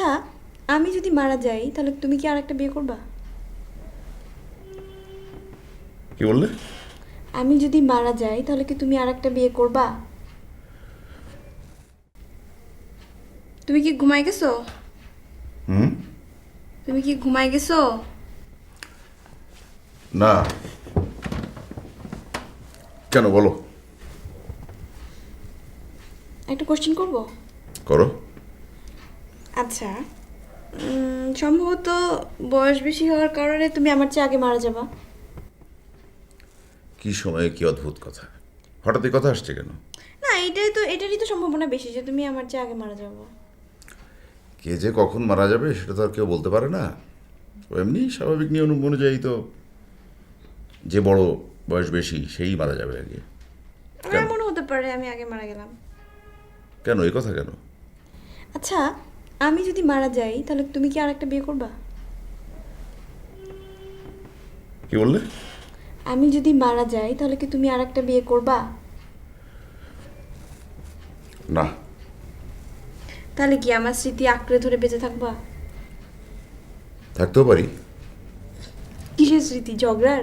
আচ্ছা আমি যদি মারা যাই তাহলে তুমি কি আর একটা বিয়ে করবা? কি বললে? আমি যদি মারা যাই তাহলে কি তুমি আর একটা বিয়ে করবা? তুমি কি ঘুমাই গেছো? হুম? তুমি কি ঘুমাই গেছো? না। কেন বলো? একটা কোশ্চেন করব? করো। আচ্ছা সম্ভবত বয়স বেশি হওয়ার কারণে তুমি আমার চেয়ে আগে মারা যাবা। কি সময়ে কি অদ্ভুত কথা। হঠাৎ এই কথা আসছে কেন? না এটাই তো এটারই তো সম্ভাবনা বেশি যে তুমি আমার চেয়ে আগে মারা যাব। কে যে কখন মারা যাবে সেটা তো আর কেউ বলতে পারে না। এমনি স্বাভাবিক নিয়ম অনুযায়ী তো যে বড় বয়স বেশি সেই মারা যাবে আগে। আমার মনে হতে পারে আমি আগে মারা গেলাম। কেন? এই কথা কেন? আচ্ছা আমি যদি মারা যাই তাহলে তুমি কি আর একটা বিয়ে করবা? কি বললে? আমি যদি মারা যাই তাহলে কি তুমি আর একটা বিয়ে করবা? না। তাহলে কি আমার স্মৃতি আঁকড়ে ধরে বেঁচে থাকবা? থাকতেও পারি। কিসের স্মৃতি? ঝগড়ার?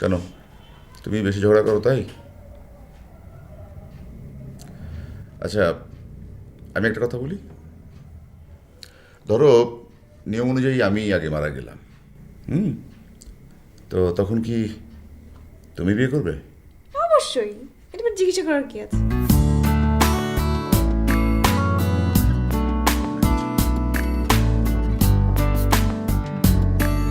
কেন? তুমি বেশি ঝগড়া করো তাই? আচ্ছা আমি একটা কথা বলি? ধরো, নিয়ম অনুযায়ী আমি আগে মারা গেলাম। হুম? তো তখন কি তুমি বিয়ে করবে? অবশ্যই। এটা জিজ্ঞাসা করার কি আছে?